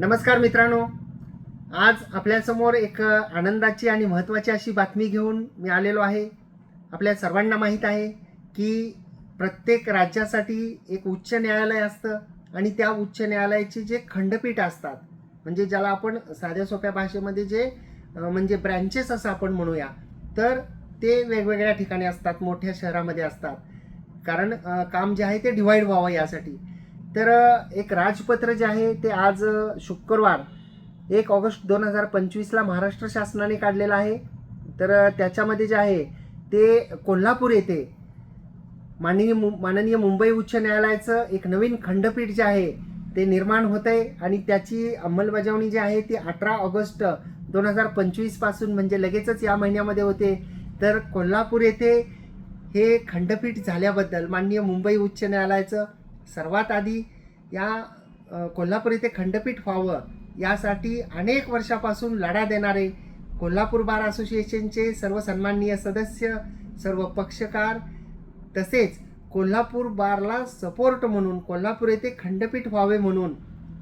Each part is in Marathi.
नमस्कार मित्रांनो. आज आपल्यासमोर एक आनंदाची आणि महत्त्वाची अशी बातमी घेऊन मी आलेलो आहे. आपल्या सर्वांना माहीत आहे की प्रत्येक राज्यासाठी एक उच्च न्यायालय असतं आणि त्या उच्च न्यायालयाचे जे खंडपीठ असतात म्हणजे ज्याला आपण साध्या सोप्या भाषेमध्ये जे म्हणजे ब्रँचेस असं आपण म्हणूया तर ते वेगवेगळ्या ठिकाणी असतात मोठ्या शहरामध्ये असतात. कारण काम जे आहे ते डिवाईड व्हावं यासाठी. तर एक राजपत्र जे आहे ते आज शुक्रवार एक ऑगस्ट दोन हजार पंचवीसला महाराष्ट्र शासनाने काढलेलं आहे. तर त्याच्यामध्ये जे आहे ते कोल्हापूर येथे माननीय मु माननीय मुंबई उच्च न्यायालयाचं एक नवीन खंडपीठ जे आहे ते निर्माण होत आहे आणि त्याची अंमलबजावणी जी आहे ती अठरा ऑगस्ट दोन हजार पंचवीसपासून म्हणजे लगेचच या महिन्यामध्ये होते. तर कोल्हापूर येथे हे खंडपीठ झाल्याबद्दल माननीय मुंबई उच्च न्यायालयाचं सर्वात आधी या कोल्हापूर येथे खंडपीठ व्हावं यासाठी अनेक वर्षापासून लढा देणारे कोल्हापूर बार असोसिएशनचे सर्व सन्माननीय सदस्य सर्व पक्षकार तसेच कोल्हापूर बारला सपोर्ट म्हणून कोल्हापूर येथे खंडपीठ व्हावे म्हणून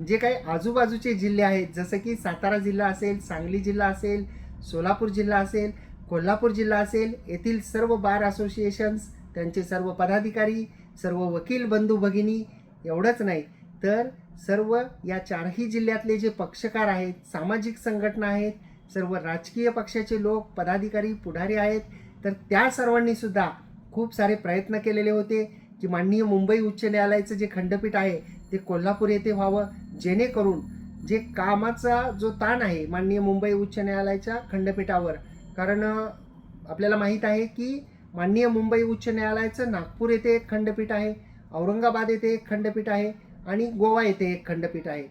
जे काही आजूबाजूचे जिल्हे आहेत जसं की सातारा जिल्हा असेल सांगली जिल्हा असेल सोलापूर जिल्हा असेल कोल्हापूर जिल्हा असेल येथील सर्व बार असोसिएशन्स त्यांचे सर्व पदाधिकारी सर्व वकील बंधू भगिनी एवढंच नाही. तर सर्व या चारही जिल्ह्यातले जे पक्षकार आहेत सामाजिक संघटना आहेत सर्व राजकीय पक्षाचे लोक पदाधिकारी पुढारी आहेत तर त्या सर्वांनी सुद्धा खूप सारे प्रयत्न केलेले होते की माननीय मुंबई उच्च न्यायालयाचं जे खंडपीठ आहे ते कोल्हापूर येथे व्हावं जेणेकरून जे कामाचा जो ताण आहे माननीय मुंबई उच्च न्यायालयाच्या खंडपीठावर कारण आपल्याला माहीत आहे की माननीय मुंबई उच्च न्यायालयाचं नागपूर येथे एक खंडपीठ आहे औरंगाबाद येथे एक खंडपीठ आहे आणि गोवा येथे एक खंडपीठ आहे.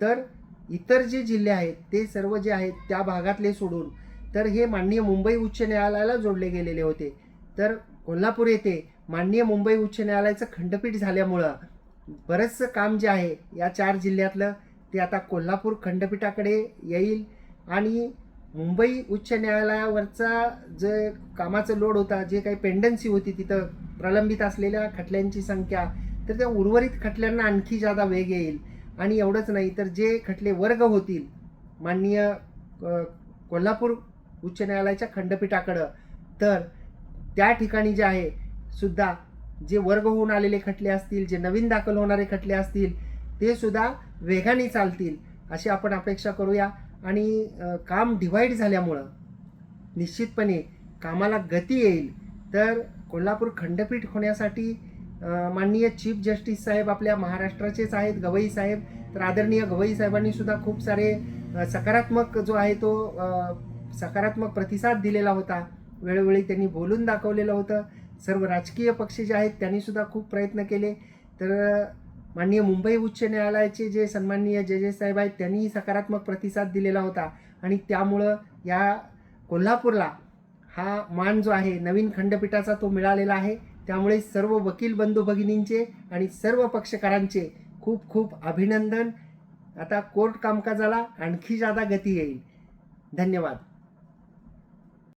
तर इतर जे जिल्हे आहेत ते सर्व जे आहेत त्या भागातले सोडून तर हे माननीय मुंबई उच्च न्यायालयाला जोडले गेलेले होते. तर कोल्हापूर येथे माननीय मुंबई उच्च न्यायालयाचं खंडपीठ झाल्यामुळं बरंचसं काम जे आहे या चार जिल्ह्यातलं ते आता कोल्हापूर खंडपीठाकडे येईल आणि मुंबई उच्च न्यायालयावरचा जे कामाचं लोड होता जे काही पेंडन्सी होती तिथं प्रलंबित असलेल्या खटल्यांची संख्या तर त्या उर्वरित खटल्यांना आणखी जादा वेग येईल. आणि एवढंच नाही तर जे खटले वर्ग होतील माननीय कोल्हापूर उच्च न्यायालयाच्या खंडपीठाकडं तर त्या ठिकाणी जे आहे सुद्धा जे वर्ग होऊन आलेले खटले असतील जे नवीन दाखल होणारे खटले असतील ते सुद्धा वेगाने चालतील अशी आपण अपेक्षा करूया. आणि काम डिवाईड झाल्यामुळं निश्चितपणे कामाला गती येईल. तर कोल्हापूर खंडपीठ होण्यासाठी माननीय चीफ जस्टिस साहेब आपल्या महाराष्ट्राचेच आहेत गवई साहेब. तर आदरणीय गवई साहेबांनी सुद्धा खूप सारे सकारात्मक जो आहे तो सकारात्मक प्रतिसाद दिलेला होता. वेळोवेळी त्यांनी बोलून दाखवलेलं होतं. सर्व राजकीय पक्ष जे आहेत त्यांनीसुद्धा खूप प्रयत्न केले. तर माननीय मुंबई उच्च न्यायालयाचे जे सन्माननीय जजेस साहेब आहेत त्यांनी सकारात्मक प्रतिसाद दिलेला होता. आणि त्यामुळं या कोल्हापूरला हा मान जो आहे नवीन खंडपीठाचा तो मिळालेला आहे. त्यामुळे सर्व वकील बंधू भगिनींचे आणि सर्व पक्षकारांचे खूप खूप अभिनंदन. आता कोर्ट कामकाजाला आणखी जादा गती येईल. धन्यवाद.